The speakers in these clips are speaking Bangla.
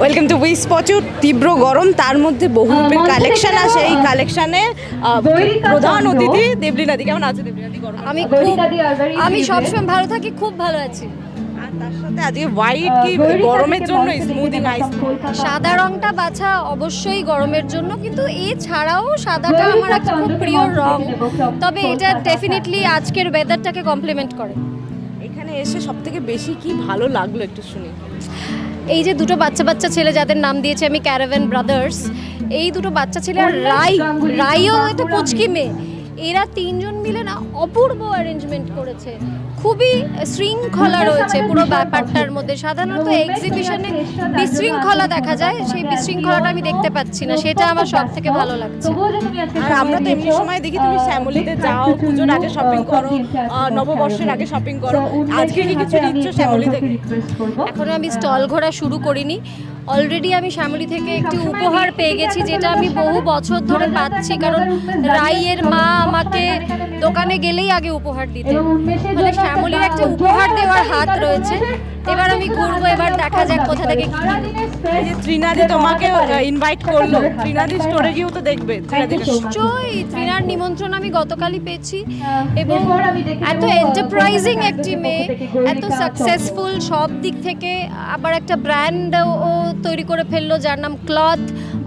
ওয়েলকাম টু উইস প্রচুর তীব্র গরম তার মধ্যে বহু রূপের কালেকশন আছে এই কালেকশনে প্রধান অতিথি দেবলীনাদি কেমন আছে দেবলীনাদি গরম আমি আমি সবসময় ভালো থাকি খুব ভালো আছি। তার সাথে আজকে হোয়াইট কি গরমের জন্য? স্মুদি নাইস সাদা রংটা বাছা অবশ্যই গরমের জন্য কিন্তু এছাড়াও সাদাটা আমার একটা খুব প্রিয় রং। তবে এটা ডেফিনেটলি আজকের ওয়েদারটাকে কমপ্লিমেন্ট করে। এখানে এসে সব থেকে বেশি কি ভালো লাগল একটু শুনি। এই যে দুটো বাচ্চা বাচ্চা ছেলে যাদের নাম দিয়েছে আমি ক্যারাভেন ব্রাদার্স এই দুটো বাচ্চা ছেলে আর রাই রাইও হয়তো পুচকি মেয়ে। এরা তিনজন মিলে না অপূর্ব অ্যারেঞ্জমেন্ট করেছে। খুবই শৃঙ্খলা রয়েছে পুরো ব্যাপারটার মধ্যে। সাধারণত এক্সিবিশনে বিশৃঙ্খলা দেখা যায় সেই বিশৃঙ্খলাটা আমি দেখতে পাচ্ছি না সেটা আমার সব থেকে ভালো লাগছে। আর আমরা তো এমনি সময় দেখি তুমি শ্যামলিতে যাও পুজোর আগে শপিং করো নববর্ষের আগে শপিং করো। আজকে কি কিছু নিচ্ছ শ্যামলি থেকে এখনও আমি স্টল ঘোরা শুরু করিনি। অলরেডি আমি শ্যামলী থেকে একটি উপহার পেয়ে গেছি, যেটা আমি বহু বছর ধরে পাচ্ছি, কারণ রাইয়ের মা আমাকে দোকানে গেলেই আগে উপহার দিতে মানে শ্যামলীর একটা উপহার দেওয়ার হাত রয়েছে। এবার আমি ঘুরবো এবার দেখা যাক কোথা থেকে ত্রিনাদি তোমাকে ইনভাইট করল। ত্রিনাদি স্টোরে গিয়েও তো দেখবে নিশ্চয়ই ত্রিনার নিমন্ত্রণ আমি গতকালই পেয়েছি। এবং এত এন্টারপ্রাইজিং একটি মেয়ে এত সাকসেসফুল সব দিক থেকে আবার একটা ব্র্যান্ড ও তৈরি করে ফেলল যার নাম ক্লথ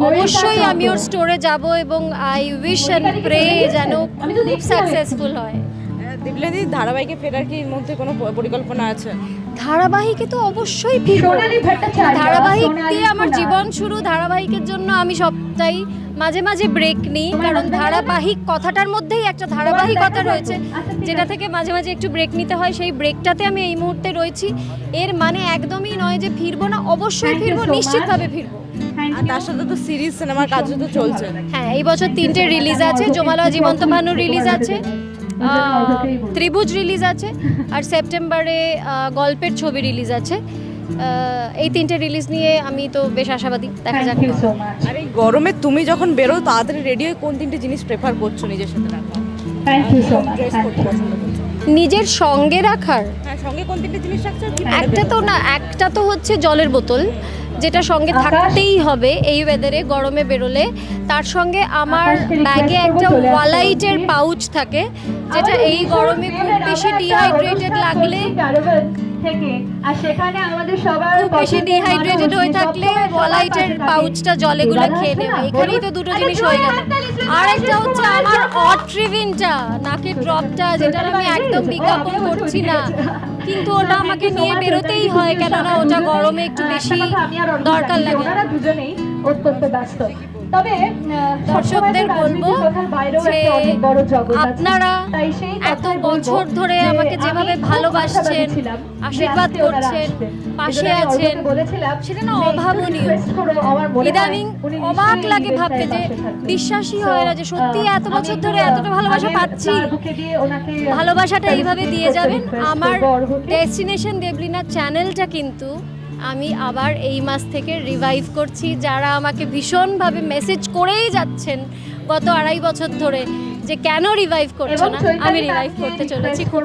অবশ্যই আমি ওর স্টোরে যাব এবং আই উইশ অ্যান্ড প্রে যেন খুব সাকসেসফুল হয়। দেবলীনাদি ধারাবাহিকে ফেরার কি মধ্যে কোনো পরিকল্পনা আছে? ধারাবাহিকে তো অবশ্যই ফিরবো। ধারাবাহিক দিয়ে আমার জীবন শুরু ধারাবাহিকের জন্য আমি সবটাই মাঝে মাঝে ব্রেক নিই কারণ ধারাবাহিক কথাটার মধ্যেই একটা ধারাবাহিকতা রয়েছে। যেটা থেকে মাঝে মাঝে একটু ব্রেক নিতে হয় সেই ব্রেকটাতে আমি এই মুহূর্তে রয়েছি। এর মানে একদমই নয় যে ফিরবো না অবশ্যই ফিরবো নিশ্চিতভাবে ফিরবো। আর তার সাথে তো সিরিজ সিনেমার কাজও তো চলছে। হ্যাঁ এই বছর তিনটে রিলিজ আছে। জমালা জীবন্ত ভানু রিলিজ আছে। আহ, ত্রিভুজ রিলিজ আছে আর সেপ্টেম্বরে গল্পের ছবি রিলিজ আছে। এই তিনটে রিলিজ নিয়ে আমি তো বেশ আশাবাদী। দেখা যাক। আর এই গরমে তুমি যখন বেরো তাড়াতাড়ি রেডি হয়ে কোন তিনটে জিনিস প্রেফার করছ নিজের সাথে রাখা? নিজের সঙ্গে রাখার? হ্যাঁ সঙ্গে কোন তিনটে জিনিস রাখছো? একটা তো না একটা তো হচ্ছে জলের বোতল। যেটা সঙ্গে থাকতেই হবে এই ওয়েদারে গরমে বেরোলে। তার সঙ্গে আমার ব্যাগে একটা ওয়ালাইটের পাউচ থাকে যেটা এই গরমে খুব বেশি ডিহাইড্রেটেড লাগলে থেকে। আর সেখানে আমাদের সবার বেশি ডিহাইড্রেটেড হয়ে থাকলে ওয়ালাইটের পাউচটা জলে গুলে খেয়ে নেবে। এখানেই তো দুটো জিনিস হয়ে গেল। আর একটা হচ্ছে আমার অট্রিভিনটা নাকের ড্রপটা যেটা আমি একদম বিজ্ঞাপন করছি না। কিন্তু ওটা আমাকে নিয়ে বেরোতেই হয় কেননা ওটা গরমে একটু বেশি দরকার লাগে। ওনারা দুজনেই অত্যন্ত ব্যস্ত। তবে দর্শকদের বলব যে। আপনারা এত বছর ধরে আমাকে যেভাবে ভালোবাসছেন আশীর্বাদ করছেন পাশে আছেন সেটা না অভাবনীয়। মনে হয় ইদানিং অবাক লাগে ভাবতে যে বিশ্বাসই হয় না যে সত্যি এত বছর ধরে এতটা ভালোবাসা পাচ্ছি। ভালোবাসাটা এইভাবে দিয়ে যাবেন। আমার। ডেস্টিনেশন দেবলিনা চ্যানেলটা কিন্তু আমি আবার এই মাস থেকে রিভাইভ করছি। যারা আমাকে ভীষণভাবে মেসেজ করেই যাচ্ছেন গত আড়াই বছর ধরে যে কেন রিভাইভ করছ না আমি রিভাইভ করতে চলেছি খুব